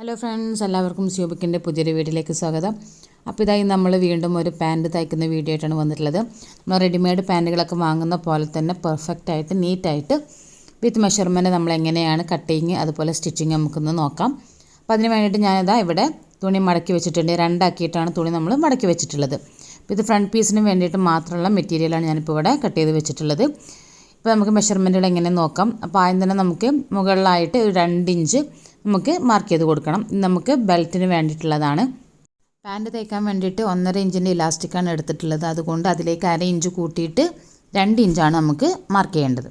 Hello friends എല്ലാവർക്കും സ്യൂബിക്കിന്റെ പുതിയൊരു വീഡിയോയിലേക്ക് സ്വാഗതം. അപ്പോൾ ഇതായി നമ്മൾ വീണ്ടും ഒരു പാന്റ് തയ്ക്കുന്ന വീഡിയോ ആയിട്ടാണ് വന്നിട്ടുള്ളത്. നമ്മൾ റെഡിമെയ്ഡ് പാന്റുകളൊക്കെ വാങ്ങുന്ന പോലെ തന്നെ പെർഫെക്റ്റ് ആയിട്ട് നീറ്റായിട്ട് വിത്ത് മെഷർമെന്റ് നമ്മൾ എങ്ങനെയാണ് കട്ടിങ് അതുപോലെ സ്റ്റിച്ചിങ് നമുക്കൊന്ന് നോക്കാം. അപ്പോൾ അതിന് വേണ്ടിയിട്ട് ഞാനിതാ ഇവിടെ തുണി മടക്കി വെച്ചിട്ടുണ്ട്. രണ്ടാക്കിയിട്ടാണ് തുണി നമ്മൾ മടക്കി വെച്ചിട്ടുള്ളത്. അപ്പോൾ ഇത് ഫ്രണ്ട് പീസിന് വേണ്ടിയിട്ട് മാത്രമുള്ള മെറ്റീരിയലാണ് ഞാനിപ്പോൾ ഇവിടെ കട്ട് ചെയ്ത് വെച്ചിട്ടുള്ളത്. ഇപ്പോൾ നമുക്ക് മെഷർമെന്റുകൾ എങ്ങനെ നോക്കാം. അപ്പോൾ ആദ്യം തന്നെ നമുക്ക് മുകളിലായിട്ട് ഒരു ഇഞ്ച് നമുക്ക് മാർക്ക് ചെയ്ത് കൊടുക്കണം. നമുക്ക് ബെൽറ്റിന് വേണ്ടിയിട്ടുള്ളതാണ്. പാന്റ് തയ്ക്കാൻ വേണ്ടിയിട്ട് ഒന്നര ഇഞ്ചിന്റെ ഇലാസ്റ്റിക്കാണ് എടുത്തിട്ടുള്ളത്. അതുകൊണ്ട് അതിലേക്ക് അര ഇഞ്ച് കൂട്ടിയിട്ട് രണ്ട് ഇഞ്ചാണ് നമുക്ക് മാർക്ക് ചെയ്യേണ്ടത്.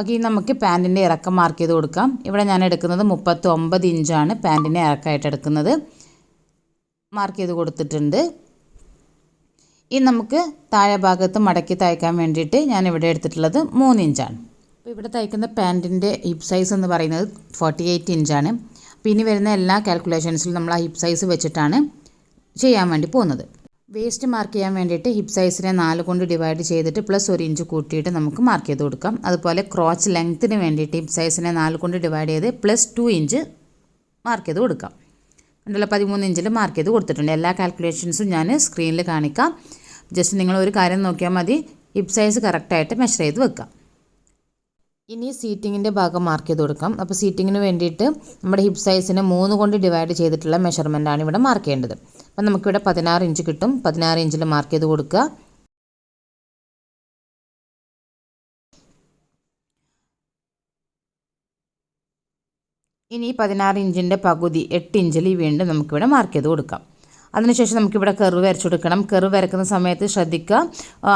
ഓക്കെ നമുക്ക് പാന്റിന്റെ ഇറക്കം മാർക്ക് ചെയ്ത് കൊടുക്കാം. ഇവിടെ ഞാൻ എടുക്കുന്നത് മുപ്പത്തി ഒമ്പത് ഇഞ്ചാണ് പാന്റിന്റെ ഇറക്കമായിട്ട് എടുക്കുന്നത്. മാർക്ക് ചെയ്ത് കൊടുത്തിട്ടുണ്ട്. ഇനി നമുക്ക് താഴെ ഭാഗത്ത് മടക്കി തയ്ക്കാൻ വേണ്ടിയിട്ട് ഞാൻ ഇവിടെ എടുത്തിട്ടുള്ളത് മൂന്ന് ഇഞ്ചാണ് അപ്പോൾ ഇവിടെ തയ്ക്കുന്ന പാന്റിന്റെ ഹിപ്പ് സൈസ് എന്ന് പറയുന്നത് ഫോർട്ടി എയ്റ്റ് ഇഞ്ചാണ് അപ്പോൾ ഇനി വരുന്ന എല്ലാ കാൽക്കുലേഷൻസിലും നമ്മൾ ആ ഹിപ്പ് സൈസ് വെച്ചിട്ടാണ് ചെയ്യാൻ വേണ്ടി പോകുന്നത്. വേസ്റ്റ് മാർക്ക് ചെയ്യാൻ വേണ്ടിയിട്ട് ഹിപ്പ് സൈസിനെ നാല് കൊണ്ട് ഡിവൈഡ് ചെയ്തിട്ട് പ്ലസ് ഒരു ഇഞ്ച് കൂട്ടിയിട്ട് നമുക്ക് മാർക്ക് ചെയ്ത് കൊടുക്കാം. അതുപോലെ ക്രോച്ച് ലെങ്ത്തിന് വേണ്ടിയിട്ട് ഹിപ്പ് സൈസിനെ നാല് കൊണ്ട് ഡിവൈഡ് ചെയ്ത് പ്ലസ് ടു ഇഞ്ച് മാർക്ക് ചെയ്ത് കൊടുക്കാം. ഉണ്ടല്ലോ പതിമൂന്ന് ഇഞ്ചിൽ മാർക്ക് ചെയ്ത് കൊടുത്തിട്ടുണ്ട്. എല്ലാ കാൽക്കുലേഷൻസും ഞാൻ സ്ക്രീനിൽ കാണിക്കാം. ജസ്റ്റ് നിങ്ങൾ ഒരു കാര്യം നോക്കിയാൽ മതി. ഹിപ്പ് സൈസ് കറക്റ്റായിട്ട് മെഷർ ചെയ്ത് വെക്കാം. ഇനി സീറ്റിങ്ങിന്റെ ഭാഗം മാർക്ക് ചെയ്ത് കൊടുക്കാം. അപ്പോൾ സീറ്റിങ്ങിന് വേണ്ടിയിട്ട് നമ്മുടെ ഹിപ്പ് സൈസിനെ മൂന്ന് കൊണ്ട് ഡിവൈഡ് ചെയ്തിട്ടുള്ള മെഷർമെന്റാണ് ഇവിടെ മാർക്ക് ചെയ്യേണ്ടത്. അപ്പം നമുക്കിവിടെ പതിനാറ് ഇഞ്ച് കിട്ടും. പതിനാറ് ഇഞ്ചിൽ മാർക്ക് ചെയ്ത് കൊടുക്കുക. ഇനി പതിനാറ് ഇഞ്ചിന്റെ പകുതി എട്ട് ഇഞ്ചിൽ വീണ്ടും നമുക്കിവിടെ മാർക്ക് ചെയ്ത് കൊടുക്കാം. അതിനുശേഷം നമുക്കിവിടെ കെറു വരച്ചു കൊടുക്കണം. കെറു വരക്കുന്ന സമയത്ത് ശ്രദ്ധിക്കുക.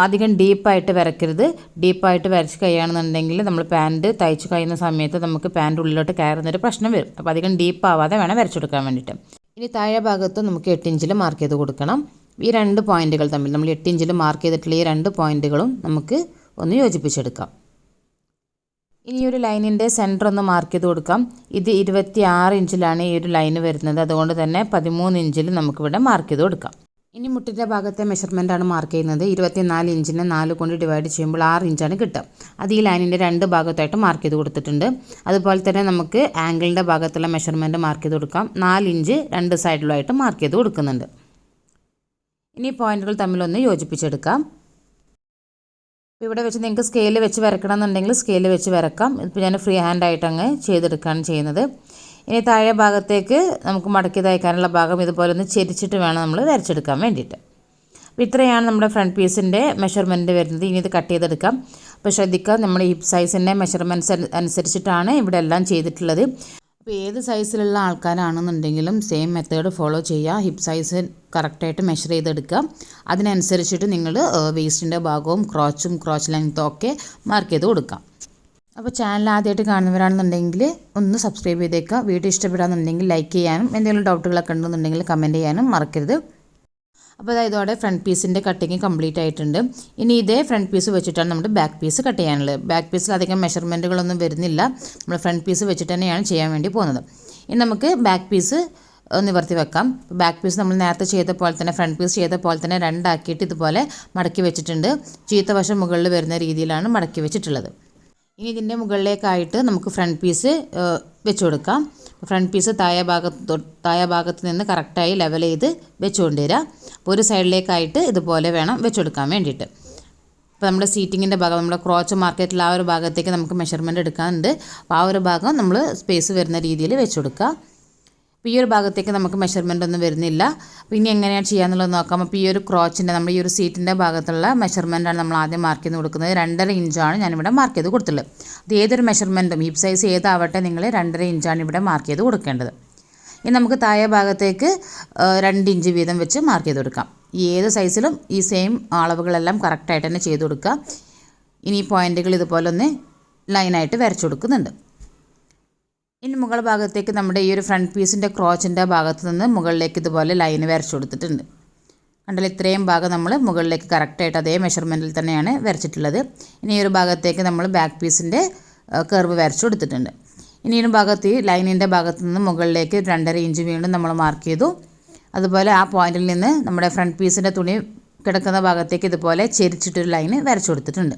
അധികം ഡീപ്പായിട്ട് വരക്കരുത്. ഡീപ്പായിട്ട് വരച്ച് കഴിയുകയാണെന്നുണ്ടെങ്കിൽ നമ്മൾ പാന്റ് തയ്ച്ച് കഴിയുന്ന സമയത്ത് നമുക്ക് പാന്റ് ഉള്ളിലോട്ട് കയറുന്നൊരു പ്രശ്നം വരും. അപ്പോൾ അധികം ഡീപ്പ് ആവാതെ വേണം വരച്ചു കൊടുക്കാൻ വേണ്ടിയിട്ട്. ഇനി താഴെ ഭാഗത്ത് നമുക്ക് എട്ട് ഇഞ്ചിൽ മാർക്ക് ചെയ്ത് കൊടുക്കണം. ഈ രണ്ട് പോയിന്റുകൾ തമ്മിൽ നമ്മൾ എട്ട് ഇഞ്ചിൽ മാർക്ക് ചെയ്തിട്ടുള്ള ഈ രണ്ട് പോയിന്റുകളും നമുക്ക് ഒന്ന് യോജിപ്പിച്ചെടുക്കാം. ഇനി ഒരു ലൈനിന്റെ സെന്റർ ഒന്ന് മാർക്ക് ചെയ്ത് കൊടുക്കാം. ഇത് ഇരുപത്തി ആറ് ഇഞ്ചിലാണ് ഈ ഒരു ലൈന് വരുന്നത്. അതുകൊണ്ട് തന്നെ പതിമൂന്ന് ഇഞ്ചിൽ നമുക്കിവിടെ മാർക്ക് ചെയ്ത് കൊടുക്കാം. ഇനി മുട്ടിന്റെ ഭാഗത്തെ മെഷർമെന്റാണ് മാർക്ക് ചെയ്യുന്നത്. ഇരുപത്തിനാല് ഇഞ്ചിനെ നാല് കൊണ്ട് ഡിവൈഡ് ചെയ്യുമ്പോൾ ആറ് ഇഞ്ചാണ് കിട്ടുക. അത് ഈ ലൈനിന്റെ രണ്ട് ഭാഗത്തായിട്ട് മാർക്ക് ചെയ്ത് കൊടുത്തിട്ടുണ്ട്. അതുപോലെ തന്നെ നമുക്ക് ആംഗിളിന്റെ ഭാഗത്തുള്ള മെഷർമെന്റ് മാർക്ക് ചെയ്ത് കൊടുക്കാം. നാല് ഇഞ്ച് രണ്ട് സൈഡിലുമായിട്ട് മാർക്ക് ചെയ്ത് കൊടുക്കുന്നുണ്ട്. ഇനി പോയിന്റുകൾ തമ്മിലൊന്ന് യോജിപ്പിച്ചെടുക്കാം. ഇവിടെ വെച്ച് നിങ്ങൾക്ക് സ്കെയിൽ വെച്ച് വരക്കണം എന്നുണ്ടെങ്കിൽ സ്കെയിൽ വെച്ച് വരക്കാം. ഇപ്പോൾ ഞാൻ ഫ്രീ ഹാൻഡ് ആയിട്ട് അങ്ങ് ചെയ്തെടുക്കുകയാണ് ചെയ്യുന്നത്. ഇനി താഴെ ഭാഗത്തേക്ക് നമുക്ക് മടക്കി തയ്ക്കാനുള്ള ഭാഗം ഇതുപോലെ ഒന്ന് ചെരിച്ചിട്ട് വേണം നമ്മൾ വരച്ചെടുക്കാൻ വേണ്ടിയിട്ട്. അപ്പോൾ ഇത്രയാണ് നമ്മുടെ ഫ്രണ്ട് പീസിന്റെ മെഷർമെന്റ് വരുന്നത്. ഇനി ഇത് കട്ട് ചെയ്തെടുക്കാം. അപ്പോൾ ശ്രദ്ധിക്കുക നമ്മൾ ഹിപ്പ് സൈസിന്റെ മെഷർമെന്റ്സ് അനുസരിച്ചിട്ടാണ് ഇവിടെ എല്ലാം ചെയ്തിട്ടുള്ളത്. അപ്പോൾ ഏത് സൈസിലുള്ള ആൾക്കാരാണെന്നുണ്ടെങ്കിലും സെയിം മെത്തേഡ് ഫോളോ ചെയ്യുക. ഹിപ്പ് സൈസ് കറക്റ്റായിട്ട് മെഷർ ചെയ്തെടുക്കുക. അതിനനുസരിച്ചിട്ട് നിങ്ങൾ വേസ്റ്റിന്റെ ഭാഗവും ക്രോച്ചും ക്രോച്ച് ലെങ്ത്തും ഒക്കെ മാർക്ക് ചെയ്ത് കൊടുക്കാം അപ്പോൾ ചാനൽ ആദ്യമായിട്ട് കാണുന്നവരാണെന്നുണ്ടെങ്കിൽ ഒന്ന് സബ്സ്ക്രൈബ് ചെയ്തേക്കുക. വീഡിയോ ഇഷ്ടപ്പെടാന്നുണ്ടെങ്കിൽ ലൈക്ക് ചെയ്യാനും എന്തെങ്കിലും ഡൗട്ടുകളൊക്കെ ഉണ്ടെന്നുണ്ടെങ്കിൽ കമന്റ് ചെയ്യാനും മറക്കരുത്. അപ്പോൾ അതായത് ഇതോടെ ഫ്രണ്ട് പീസിന്റെ കട്ടിങ് കംപ്ലീറ്റ് ആയിട്ടുണ്ട്. ഇനി ഇതേ ഫ്രണ്ട് പീസ് വെച്ചിട്ടാണ് നമ്മുടെ ബാക്ക് പീസ് കട്ട് ചെയ്യാനുള്ളത്. ബാക്ക് പീസിൽ അധികം മെഷർമെന്റുകളൊന്നും വരുന്നില്ല. നമ്മൾ ഫ്രണ്ട് പീസ് വെച്ചിട്ട് തന്നെയാണ് ചെയ്യാൻ വേണ്ടി പോകുന്നത്. ഇനി നമുക്ക് ബാക്ക് പീസ് നിവർത്തി വെക്കാം. ബാക്ക് പീസ് നമ്മൾ നേരത്തെ ചെയ്ത പോലെ തന്നെ ഫ്രണ്ട് പീസ് ചെയ്ത പോലെ തന്നെ രണ്ടാക്കിയിട്ട് ഇതുപോലെ മടക്കി വെച്ചിട്ടുണ്ട്. ചീത്ത വശം മുകളിൽ വരുന്ന രീതിയിലാണ് മടക്കി വെച്ചിട്ടുള്ളത്. ഇനി ഇതിന്റെ മുകളിലേക്കായിട്ട് നമുക്ക് ഫ്രണ്ട് പീസ് വെച്ച് കൊടുക്കാം. ഫ്രണ്ട് പീസ് താഴെ ഭാഗത്ത് താഴെ ഭാഗത്ത് നിന്ന് കറക്റ്റായി ലെവൽ ചെയ്ത് വെച്ചുകൊണ്ട് വരിക അപ്പോൾ ഒരു സൈഡിലേക്കായിട്ട് ഇതുപോലെ വേണം വെച്ചെടുക്കാൻ വേണ്ടിയിട്ട്. അപ്പോൾ നമ്മുടെ സീറ്റിങ്ങിന്റെ ഭാഗം നമ്മുടെ ക്രോച്ച് മാർക്കറ്റിൽ ആ ഒരു ഭാഗത്തേക്ക് നമുക്ക് മെഷർമെന്റ് എടുക്കാനുണ്ട്. അപ്പോൾ ആ ഒരു ഭാഗം നമ്മൾ സ്പേസ് വരുന്ന രീതിയിൽ വെച്ചെടുക്കുക അപ്പോൾ ഈ ഒരു ഭാഗത്തേക്ക് നമുക്ക് മെഷർമെന്റ് ഒന്നും വരുന്നില്ല. അപ്പോൾ ഇനി എങ്ങനെയാണ് ചെയ്യാന്നുള്ളത് നോക്കാം. അപ്പോൾ ഈ ഒരു ക്രോച്ചിന്റെ നമ്മുടെ ഈ ഒരു സീറ്റിന്റെ ഭാഗത്തുള്ള മെഷർമെന്റാണ് നമ്മൾ ആദ്യം മാർക്ക് ചെയ്ത് കൊടുക്കുന്നത്. രണ്ടര ഇഞ്ചാണ് ഞാനിവിടെ മാർക്ക് ചെയ്ത് കൊടുത്തുള്ളത് അത് ഏതൊരു മെഷർമെന്റും ഹിപ്പ് സൈസ് ഏതാവട്ടെ നിങ്ങൾ രണ്ടര ഇഞ്ചാണ് ഇവിടെ മാർക്ക് ചെയ്ത് കൊടുക്കേണ്ടത്. ഇനി നമുക്ക് താഴെ ഭാഗത്തേക്ക് രണ്ട് ഇഞ്ച് വീതം വെച്ച് മാർക്ക് ചെയ്ത് കൊടുക്കാം. ഏത് സൈസിലും ഈ സെയിം അളവുകളെല്ലാം കറക്റ്റായിട്ട് തന്നെ ചെയ്ത് കൊടുക്കുക. ഇനി പോയിന്റുകൾ ഇതുപോലെ ഒന്ന് ലൈനായിട്ട് വരച്ചു കൊടുക്കുന്നുണ്ട്. ഇനി മുകൾ ഭാഗത്തേക്ക് നമ്മുടെ ഈ ഒരു ഫ്രണ്ട് പീസിന്റെ ക്രോച്ചിന്റെ ഭാഗത്ത് നിന്ന് മുകളിലേക്ക് ഇതുപോലെ ലൈന് വരച്ചു കൊടുത്തിട്ടുണ്ട്. കണ്ടാൽ ഇത്രയും ഭാഗം നമ്മൾ മുകളിലേക്ക് കറക്റ്റായിട്ട് അതേ മെഷർമെന്റിൽ തന്നെയാണ് വരച്ചിട്ടുള്ളത്. ഇനി ഈ ഒരു ഭാഗത്തേക്ക് നമ്മൾ ബാക്ക് പീസിന്റെ കർവ് വരച്ചു കൊടുത്തിട്ടുണ്ട്. ഇനി ഭാഗത്ത് ഈ ലൈനിന്റെ ഭാഗത്ത് നിന്ന് മുകളിലേക്ക് രണ്ടര ഇഞ്ച് വീണ്ടും നമ്മൾ മാർക്ക് ചെയ്തു. അതുപോലെ ആ പോയിന്റിൽ നിന്ന് നമ്മുടെ ഫ്രണ്ട് പീസിന്റെ തുണി കിടക്കുന്ന ഭാഗത്തേക്ക് ഇതുപോലെ ചെരിച്ചിട്ടൊരു ലൈന് വരച്ചു കൊടുത്തിട്ടുണ്ട്.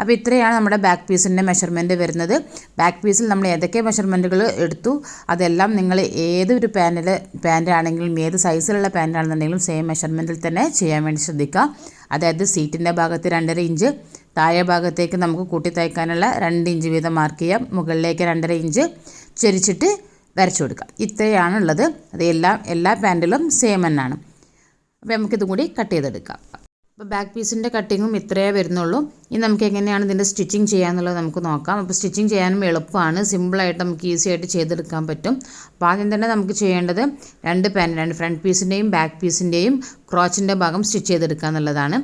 അപ്പോൾ ഇത്രയാണ് നമ്മുടെ ബാക്ക് പീസിന്റെ മെഷർമെന്റ് വരുന്നത്. ബാക്ക് പീസിൽ നമ്മൾ ഏതൊക്കെ മെഷർമെന്റുകൾ എടുത്തു? അതെല്ലാം നിങ്ങൾ ഏതൊരു പാന്റിൽ പാന്റ് ആണെങ്കിലും ഏത് സൈസിലുള്ള പാന്റ് ആണെന്നുണ്ടെങ്കിലും സെയിം മെഷർമെന്റിൽ തന്നെ ചെയ്യാൻ വേണ്ടി ശ്രദ്ധിക്കുക. അതായത് സീറ്റിന്റെ ഭാഗത്ത് രണ്ടര ഇഞ്ച് താഴെ ഭാഗത്തേക്ക് നമുക്ക് കൂട്ടി തയ്ക്കാനുള്ള രണ്ട് ഇഞ്ച് വീതം മാർക്ക് ചെയ്യാം. മുകളിലേക്ക് രണ്ടര ഇഞ്ച് ചെരിച്ചിട്ട് വരച്ചു കൊടുക്കാം. ഇത്രയാണുള്ളത്. അത് എല്ലാ എല്ലാ പാന്റിലും സെയിം തന്നെയാണ്. അപ്പോൾ നമുക്കിതും കൂടി കട്ട് ചെയ്തെടുക്കാം. അപ്പോൾ ബാക്ക് പീസിന്റെ കട്ടിങ്ങും ഇത്രയേ വരുന്നുള്ളൂ. ഇനി നമുക്ക് എങ്ങനെയാണ് ഇതിന്റെ സ്റ്റിച്ചിങ് ചെയ്യാന്നുള്ളത് നമുക്ക് നോക്കാം. അപ്പോൾ സ്റ്റിച്ചിങ് ചെയ്യാനും എളുപ്പമാണ്. സിമ്പിളായിട്ട് നമുക്ക് ഈസി ആയിട്ട് ചെയ്തെടുക്കാൻ പറ്റും. അപ്പോൾ ആദ്യം തന്നെ നമുക്ക് ചെയ്യേണ്ടത് രണ്ട് പാൻ രണ്ട് ഫ്രണ്ട് പീസിന്റെയും ബാക്ക് പീസിന്റെയും ക്രോച്ചിന്റെ ഭാഗം സ്റ്റിച്ച് ചെയ്തെടുക്കുക എന്നുള്ളതാണ്.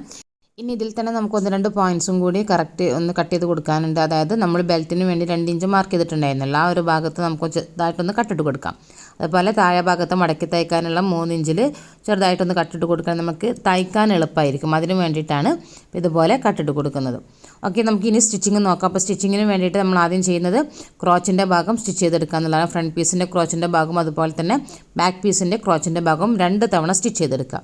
ഇനി ഇതിൽ തന്നെ നമുക്ക് ഒന്ന് രണ്ട് പോയിന്റ്സും കൂടി കറക്റ്റ് ഒന്ന് കട്ട് ചെയ്ത് കൊടുക്കാനുണ്ട്. അതായത് നമ്മൾ ബെൽറ്റിന് വേണ്ടി രണ്ട് ഇഞ്ച് മാർക്ക് ചെയ്തിട്ടുണ്ടായിരുന്നല്ലോ. ആ ഒരു ഭാഗത്ത് നമുക്ക് ചെറുതായിട്ടൊന്ന് കട്ടിട്ട് കൊടുക്കാം. അതുപോലെ താഴെ ഭാഗത്ത് മടക്കി തയ്ക്കാനുള്ള മൂന്ന് ഇഞ്ചിൽ ചെറുതായിട്ടൊന്ന് കട്ടിട്ട് കൊടുക്കാൻ നമുക്ക് തയ്ക്കാൻ എളുപ്പമായിരിക്കും അതിന് വേണ്ടിയിട്ടാണ് ഇതുപോലെ കട്ടിട്ട് കൊടുക്കുന്നത്. ഓക്കെ നമുക്ക് ഇനി സ്റ്റിച്ചിങ് നോക്കാം. അപ്പോൾ സ്റ്റിച്ചിങ്ങിന് വേണ്ടിയിട്ട് നമ്മൾ ആദ്യം ചെയ്യുന്നത് ക്രോച്ചിന്റെ ഭാഗം സ്റ്റിച്ച് ചെയ്തെടുക്കുക എന്നുള്ളതാണ്. ഫ്രണ്ട് പീസിന്റെ ക്രോച്ചിന്റെ ഭാഗം അതുപോലെ തന്നെ ബാക്ക് പീസിന്റെ ക്രോച്ചിന്റെ ഭാഗം രണ്ട് തവണ സ്റ്റിച്ച് ചെയ്തെടുക്കുക.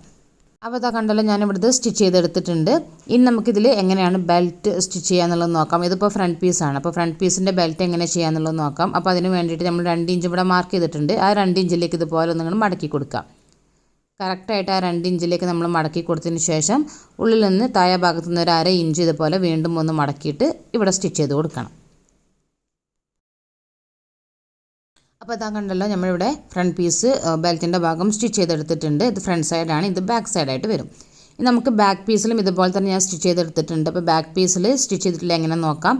അപ്പോൾ അതാ കണ്ടല്ലോ ഞാൻ ഇവിടുത്തെ സ്റ്റിച്ച് ചെയ്തെടുത്തിട്ടുണ്ട്. ഇനി നമുക്കിതിൽ എങ്ങനെയാണ് ബെൽറ്റ് സ്റ്റിച്ച് ചെയ്യാന്നുള്ളത് നോക്കാം. ഇതിപ്പോൾ ഫ്രണ്ട് പീസാണ് അപ്പോൾ ഫ്രണ്ട് പീസിന്റെ ബെൽറ്റ് എങ്ങനെ ചെയ്യാന്നുള്ളത് നോക്കാം. അപ്പോൾ അതിന് വേണ്ടിയിട്ട് നമ്മൾ രണ്ട് ഇഞ്ച് ഇവിടെ മാർക്ക് ചെയ്തിട്ടുണ്ട്. ആ രണ്ട് ഇഞ്ചിലേക്ക് ഇതുപോലെ നിങ്ങൾ മടക്കി കൊടുക്കാം. കറക്റ്റായിട്ട് ആ രണ്ട് ഇഞ്ചിലേക്ക് നമ്മൾ മടക്കി കൊടുത്തതിന് ശേഷം ഉള്ളിൽ നിന്ന് താഴെ ഭാഗത്തു നിന്ന് ഒരു അര ഇഞ്ച് ഇതുപോലെ വീണ്ടും ഒന്ന് മടക്കിയിട്ട് ഇവിടെ സ്റ്റിച്ച് ചെയ്ത് കൊടുക്കണം. അപ്പോൾ ഇതാ കണ്ടല്ലോ നമ്മളിവിടെ ഫ്രണ്ട് പീസ് ബെൽറ്റിന്റെ ഭാഗം സ്റ്റിച്ച് ചെയ്തെടുത്തിട്ടുണ്ട്. ഇത് ഫ്രണ്ട് സൈഡാണ് ഇത് ബാക്ക് സൈഡായിട്ട് വരും. ഇനി നമുക്ക് ബാക്ക് പീസിലും ഇതുപോലെ തന്നെ ഞാൻ സ്റ്റിച്ച് ചെയ്തെടുത്തിട്ടുണ്ട്. അപ്പോൾ ബാക്ക് പീസിൽ സ്റ്റിച്ച് ചെയ്തിട്ടില്ല എങ്ങനെ നോക്കാം.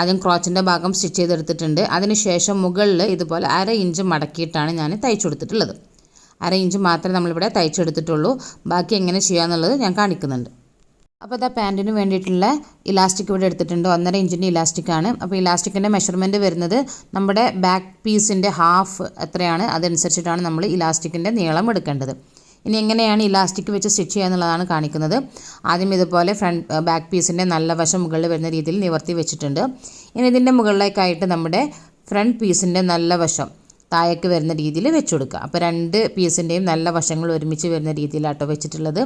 ആദ്യം ക്രോച്ചിന്റെ ഭാഗം സ്റ്റിച്ച് ചെയ്തെടുത്തിട്ടുണ്ട്. അതിനുശേഷം മുകളിൽ ഇതുപോലെ അര ഇഞ്ച് മടക്കിയിട്ടാണ് ഞാൻ തയ്ച്ചു കൊടുത്തിട്ടുള്ളത്. അര ഇഞ്ച് മാത്രമേ നമ്മളിവിടെ തയ്ച്ചെടുത്തിട്ടുള്ളൂ. ബാക്കി എങ്ങനെ ചെയ്യാമെന്നുള്ളത് ഞാൻ കാണിക്കുന്നുണ്ട്. അപ്പോൾ ഇതാ പാന്റിന് വേണ്ടിയിട്ടുള്ള ഇലാസ്റ്റിക് ഇവിടെ എടുത്തിട്ടുണ്ട്. ഒന്നര ഇഞ്ചിന്റെ ഇലാസ്റ്റിക്കാണ് അപ്പോൾ ഇലാസ്റ്റിക്കിന്റെ മെഷർമെന്റ് വരുന്നത് നമ്മുടെ ബാക്ക് പീസിന്റെ ഹാഫ് എത്രയാണ്? അതനുസരിച്ചിട്ടാണ് നമ്മൾ ഇലാസ്റ്റിക്കിന്റെ നീളം എടുക്കേണ്ടത്. ഇനി എങ്ങനെയാണ് ഇലാസ്റ്റിക് വെച്ച് സ്റ്റിച്ച് ചെയ്യുക എന്നുള്ളതാണ് കാണിക്കുന്നത്. ആദ്യം ഇതുപോലെ ഫ്രണ്ട് ബാക്ക് പീസിന്റെ നല്ല വശം മുകളിൽ വരുന്ന രീതിയിൽ നിവർത്തി വെച്ചിട്ടുണ്ട്. ഇനി ഇതിന്റെ മുകളിലേക്കായിട്ട് നമ്മുടെ ഫ്രണ്ട് പീസിന്റെ നല്ല വശം താഴേക്ക് വരുന്ന രീതിയിൽ വെച്ച് കൊടുക്കുക. അപ്പോൾ രണ്ട് പീസിന്റെയും നല്ല വശങ്ങൾ ഒരുമിച്ച് വരുന്ന രീതിയിലാട്ടോ വെച്ചിട്ടുള്ളത്.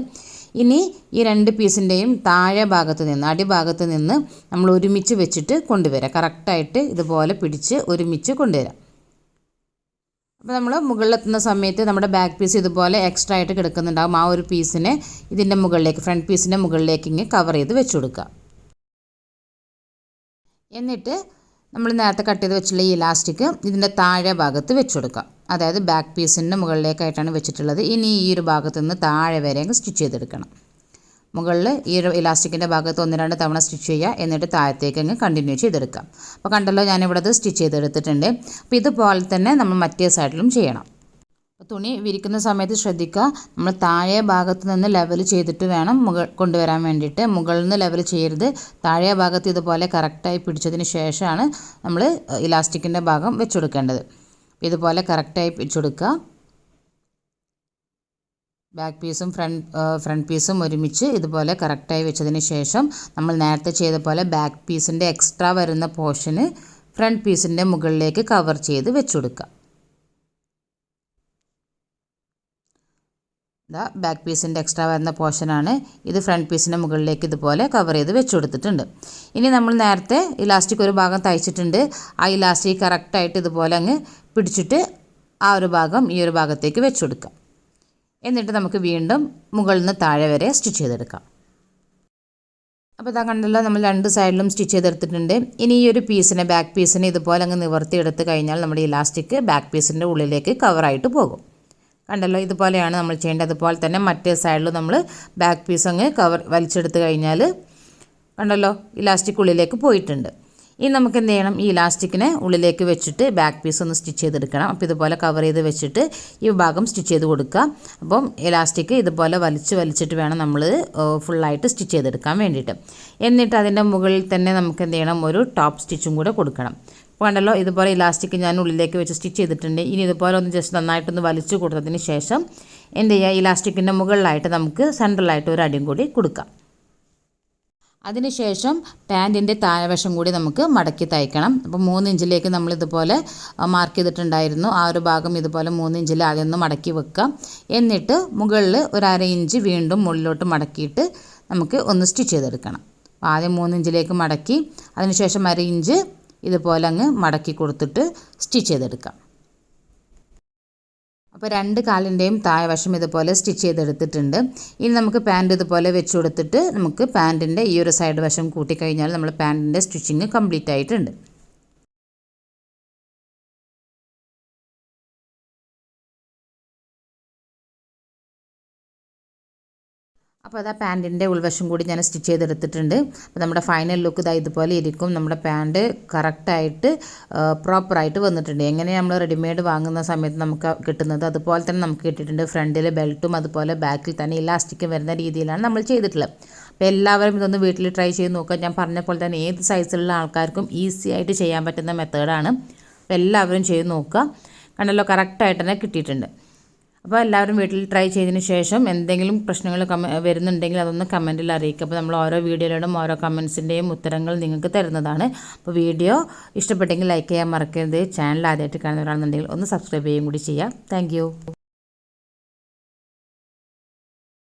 ഇനി ഈ രണ്ട് പീസിന്റെയും താഴെ ഭാഗത്ത് നിന്ന് അടിഭാഗത്ത് നിന്ന് നമ്മൾ ഒരുമിച്ച് വെച്ചിട്ട് കൊണ്ടുവരാം. കറക്റ്റായിട്ട് ഇതുപോലെ പിടിച്ച് ഒരുമിച്ച് കൊണ്ടുവരാം. അപ്പോൾ നമ്മൾ മുകളിലെത്തുന്ന സമയത്ത് നമ്മുടെ ബാക്ക് പീസ് ഇതുപോലെ എക്സ്ട്രാ ആയിട്ട് കിടക്കുന്നുണ്ടാകും ആ ഒരു പീസിനെ ഇതിന്റെ മുകളിലേക്ക് ഫ്രണ്ട് പീസിന്റെ മുകളിലേക്ക് ഇങ്ങനെ കവർ ചെയ്ത് വെച്ച് കൊടുക്കുക. എന്നിട്ട് നമ്മൾ നേരത്തെ കട്ട് ചെയ്ത് വെച്ചുള്ള ഈ ഇലാസ്റ്റിക് ഇതിന്റെ താഴെ ഭാഗത്ത് വെച്ച് കൊടുക്കാം അതായത് ബാക്ക് പീസിന്റെ മുകളിലേക്കായിട്ടാണ് വെച്ചിട്ടുള്ളത്. ഇനി ഈ ഒരു ഭാഗത്തു നിന്ന് താഴെ വരെ അങ്ങ് സ്റ്റിച്ച് ചെയ്തെടുക്കണം. മുകളിൽ ഈ ഒരു ഇലാസ്റ്റിക്കിന്റെ ഭാഗത്ത് ഒന്ന് രണ്ട് തവണ സ്റ്റിച്ച് ചെയ്യുക. എന്നിട്ട് താഴത്തേക്ക് അങ്ങ് കണ്ടിന്യൂ ചെയ്തെടുക്കാം. അപ്പോൾ കണ്ടല്ലോ ഞാനിവിടെ അത് സ്റ്റിച്ച് ചെയ്തെടുത്തിട്ടുണ്ട്. അപ്പോൾ ഇതുപോലെ തന്നെ നമ്മൾ മറ്റേ സൈഡിലും ചെയ്യണം. തുണി വിരിക്കുന്ന സമയത്ത് ശ്രദ്ധിക്കുക. നമ്മൾ താഴെ ഭാഗത്ത് നിന്ന് ലെവൽ ചെയ്തിട്ട് വേണം മുകൾ കൊണ്ടുവരാൻ വേണ്ടിയിട്ട്. മുകളിൽ നിന്ന് ലെവൽ ചെയ്യരുത്. താഴെ ഭാഗത്ത് ഇതുപോലെ കറക്റ്റായി പിടിച്ചതിന് ശേഷമാണ് നമ്മൾ ഇലാസ്റ്റിക്കിന്റെ ഭാഗം വെച്ചുകൊടുക്കേണ്ടത് ഇതുപോലെ കറക്റ്റായി പിടിച്ചെടുക്കുക ബാക്ക് പീസും ഫ്രണ്ട് ഫ്രണ്ട് പീസും ഒരുമിച്ച് ഇതുപോലെ കറക്റ്റായി വെച്ചതിന് ശേഷം നമ്മൾ നേരത്തെ ചെയ്ത പോലെ ബാക്ക് പീസിന്റെ എക്സ്ട്രാ വരുന്ന പോർഷന് ഫ്രണ്ട് പീസിന്റെ മുകളിലേക്ക് കവർ ചെയ്ത് വെച്ചുകൊടുക്കുക ഇതാ ബാക്ക് പീസിന്റെ എക്സ്ട്രാ വരുന്ന പോർഷനാണ് ഇത് ഫ്രണ്ട് പീസിന്റെ മുകളിലേക്ക് ഇതുപോലെ കവർ ചെയ്ത് വെച്ച് കൊടുത്തിട്ടുണ്ട് ഇനി നമ്മൾ നേരത്തെ ഇലാസ്റ്റിക് ഒരു ഭാഗം തയ്ച്ചിട്ടുണ്ട്. ആ ഇലാസ്റ്റിക് കറക്റ്റായിട്ട് ഇതുപോലെ അങ്ങ് പിടിച്ചിട്ട് ആ ഒരു ഭാഗം ഈ ഒരു ഭാഗത്തേക്ക് വെച്ച് കൊടുക്കാം എന്നിട്ട് നമുക്ക് വീണ്ടും മുകളിൽ നിന്ന് താഴെ വരെ സ്റ്റിച്ച് ചെയ്തെടുക്കാം. അപ്പോൾ ഇതാ കണ്ടല്ലോ നമ്മൾ രണ്ട് സൈഡിലും സ്റ്റിച്ച് ചെയ്തെടുത്തിട്ടുണ്ട്. ഇനി ഈ ഒരു പീസിനെ ബാക്ക് പീസിനെ ഇതുപോലെ അങ്ങ് നിവർത്തി എടുത്ത് കഴിഞ്ഞാൽ നമ്മുടെ ഇലാസ്റ്റിക് ബാക്ക് പീസിന്റെ ഉള്ളിലേക്ക് കവറായിട്ട് പോകും. കണ്ടല്ലോ ഇതുപോലെയാണ് നമ്മൾ ചെയ്യേണ്ടത്. അതുപോലെ തന്നെ മറ്റേ സൈഡിൽ നമ്മൾ ബാക്ക് പീസ് അങ്ങ് കവർ വലിച്ചെടുത്ത് കഴിഞ്ഞാൽ കണ്ടല്ലോ ഇലാസ്റ്റിക് ഉള്ളിലേക്ക് പോയിട്ടുണ്ട്. ഇനി നമുക്ക് എന്ത് ചെയ്യണം? ഈ ഇലാസ്റ്റിക്കിനെ ഉള്ളിലേക്ക് വെച്ചിട്ട് ബാക്ക് പീസ് ഒന്ന് സ്റ്റിച്ച് ചെയ്തെടുക്കണം. അപ്പോൾ ഇതുപോലെ കവർ ചെയ്ത് വെച്ചിട്ട് ഈ ഭാഗം സ്റ്റിച്ച് ചെയ്ത് കൊടുക്കുക. അപ്പം ഇലാസ്റ്റിക് ഇതുപോലെ വലിച്ച് വലിച്ചിട്ട് വേണം നമ്മൾ ഫുള്ളായിട്ട് സ്റ്റിച്ച് ചെയ്തെടുക്കാൻ വേണ്ടിയിട്ട്. എന്നിട്ട് അതിന്റെ മുകളിൽ തന്നെ നമുക്ക് എന്ത് ചെയ്യണം? ഒരു ടോപ്പ് സ്റ്റിച്ചും കൂടെ കൊടുക്കണം. കണ്ടല്ലോ ഇതുപോലെ ഇലാസ്റ്റിക് ഞാൻ ഉള്ളിലേക്ക് വെച്ച് സ്റ്റിച്ച് ചെയ്തിട്ടുണ്ട്. ഇനി ഇതുപോലെ ഒന്ന് ജസ്റ്റ് നന്നായിട്ടൊന്ന് വലിച്ചു കൊടുത്തതിന് ശേഷം എന്ത് ചെയ്യുക ഇലാസ്റ്റിക്കിന്റെ മുകളിലായിട്ട് നമുക്ക് സെൻട്രലായിട്ട് ഒരു അടിയും കൂടി കൊടുക്കാം. അതിനുശേഷം പാന്റിന്റെ താഴവശം കൂടി നമുക്ക് മടക്കി തയ്ക്കണം. അപ്പോൾ മൂന്ന് ഇഞ്ചിലേക്ക് നമ്മൾ ഇതുപോലെ മാർക്ക് ചെയ്തിട്ടുണ്ടായിരുന്നു. ആ ഒരു ഭാഗം ഇതുപോലെ മൂന്ന് ഇഞ്ചിൽ ആദ്യം ഒന്ന് മടക്കി വെക്കാം. എന്നിട്ട് മുകളിൽ ഒരു അര ഇഞ്ച് വീണ്ടും മുകളിലോട്ട് മടക്കിയിട്ട് നമുക്ക് ഒന്ന് സ്റ്റിച്ച് ചെയ്തെടുക്കണം. ആദ്യം മൂന്ന് ഇഞ്ചിലേക്ക് മടക്കി അതിനുശേഷം അര ഇഞ്ച് ഇതുപോലെ അങ്ങ് മടക്കി കൊടുത്തിട്ട് സ്റ്റിച്ച് ചെയ്തെടുക്കാം. അപ്പോൾ രണ്ട് കാലിന്റെയും താഴ്വശം ഇതുപോലെ സ്റ്റിച്ച് ചെയ്തെടുത്തിട്ടുണ്ട്. ഇനി നമുക്ക് പാന്റ് ഇതുപോലെ വെച്ച് കൊടുത്തിട്ട് നമുക്ക് പാന്റിന്റെ ഈ ഒരു സൈഡ് വശം കൂട്ടിക്കഴിഞ്ഞാൽ നമ്മൾ പാന്റിന്റെ സ്റ്റിച്ചിങ് കംപ്ലീറ്റ് ആയിട്ടുണ്ട്. അപ്പോൾ അത് പാന്റിന്റെ ഉൾവശം കൂടി ഞാൻ സ്റ്റിച്ച് ചെയ്തെടുത്തിട്ടുണ്ട്. അപ്പോൾ നമ്മുടെ ഫൈനൽ ലുക്ക് ഇതാ ഇതുപോലെ ഇരിക്കും. നമ്മുടെ പാന്റ് കറക്റ്റായിട്ട് പ്രോപ്പറായിട്ട് വന്നിട്ടുണ്ട്. എങ്ങനെ നമ്മൾ റെഡിമെയ്ഡ് വാങ്ങുന്ന സമയത്ത് നമുക്ക് കിട്ടുന്നത്? അതുപോലെ തന്നെ നമുക്ക് കിട്ടിയിട്ടുണ്ട് ഫ്രണ്ടിൽ ബെൽറ്റും അതുപോലെ ബാക്കിൽ തന്നെ ഇലാസ്റ്റിക്കും വരുന്ന രീതിയിലാണ് നമ്മൾ ചെയ്തിട്ടുള്ളത്. അപ്പോൾ എല്ലാവരും ഇതൊന്ന് വീട്ടിൽ ട്രൈ ചെയ്ത് നോക്കുക. ഞാൻ പറഞ്ഞ പോലെ തന്നെ ഏത് സൈസിലുള്ള ആൾക്കാർക്കും ഈസി ആയിട്ട് ചെയ്യാൻ പറ്റുന്ന മെത്തേഡാണ്. അപ്പോൾ എല്ലാവരും ചെയ്ത് നോക്കുക. കണ്ടല്ലോ കറക്റ്റായിട്ട് തന്നെ കിട്ടിയിട്ടുണ്ട്. അപ്പോൾ എല്ലാവരും വീട്ടിൽ ട്രൈ ചെയ്തതിന് ശേഷം എന്തെങ്കിലും പ്രശ്നങ്ങൾ കമ വരുന്നുണ്ടെങ്കിൽ അതൊന്ന് കമന്റിൽ അറിയിക്കുക. അപ്പോൾ നമ്മൾ ഓരോ വീഡിയോയിലും ഓരോ കമൻസിന്റെയും ഉത്തരങ്ങൾ നിങ്ങൾക്ക് തരുന്നതാണ്. അപ്പോൾ വീഡിയോ ഇഷ്ടപ്പെട്ടെങ്കിൽ ലൈക്ക് ചെയ്യാൻ മറക്കരുത്. ചാനൽ ആദ്യമായിട്ട് കാണുന്നവരാണെന്നുണ്ടെങ്കിൽ ഒന്ന് സബ്സ്ക്രൈബ് ചെയ്യുകയും കൂടി ചെയ്യാം. താങ്ക്